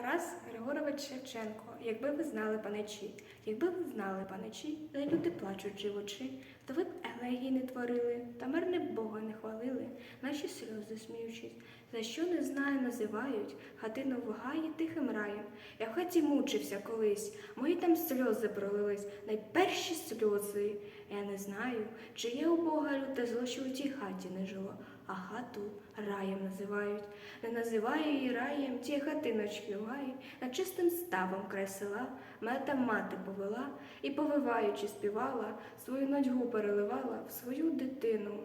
Тарас Григорович Шевченко, якби ви знали, паничі, якби ви знали, паничі, де люди плачуть живучи, то ви б елегії не творили, та мирне Бога не хвалили, наші сльози сміючись, за що не знаю, називають, хатину в гаї тихим раєм. Я в хаті мучився колись, мої там сльози пролились, найперші сльози. Я не знаю, чи є у Бога люте зло, що у тій хаті не жило, а хату раєм називають. Не називаю її раєм, ті хатиночки гаї, над чистим ставом край села. Мене там мати повела і, повиваючи, співала, свою нудьгу переливала в свою дитину.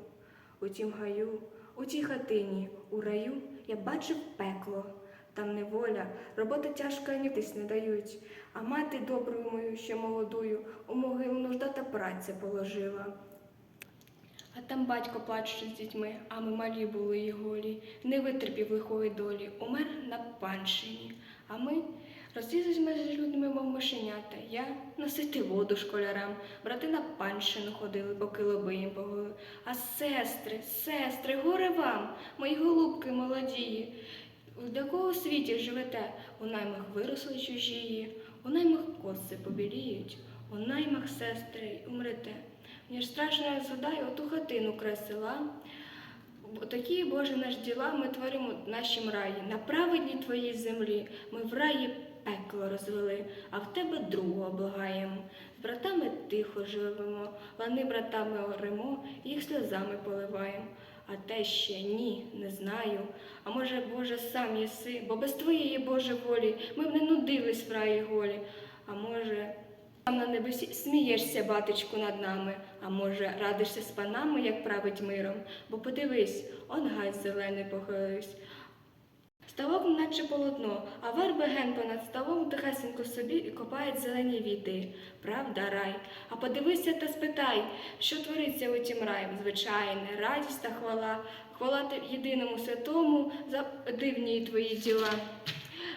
У тім гаю, у тій хатині, у раю я бачив пекло. Там неволя, робота тяжка нітись не дають, а мати доброю мою, ще молодую, у могилу нужда та праця положила. А там батько плаче з дітьми, а ми малі були й голі, не витерпів лихої долі, умер на панщині. А ми розлізлись з людьми, мов мишенята. Я носити воду школярам, брати на панщину ходили, поки лоби їм поголи. А сестри, сестри, горе вам, мої голубки молодії. В якого світі живете? У наймах виросли чужії, у наймах коси побіліють, у наймах сестри умрете. Мені ж страшно я згадаю оту хатину край села. Такі, Боже, наш діла ми творимо в нашім раї. На праведній твоїй землі ми в раї пекло розвели, а в тебе другого благаємо. З братами тихо живемо, лани братами оремо, їх сльозами поливаємо. А те ще ні, не знаю. А може, Боже, сам єси, бо без твоєї Боже волі ми б не нудились в раї голі. А може, небесі смієшся, батечку, над нами, а може, радишся з панами, як править миром, бо подивись, он гай зелений похилився. Ставок наче полотно, а верби ген понад ставом тихесенько собі і копають зелені віти. Правда, рай. А подивися та спитай, що твориться у тім раї. Звичайне, радість та хвала, хвала єдиному святому за дивні твої діла.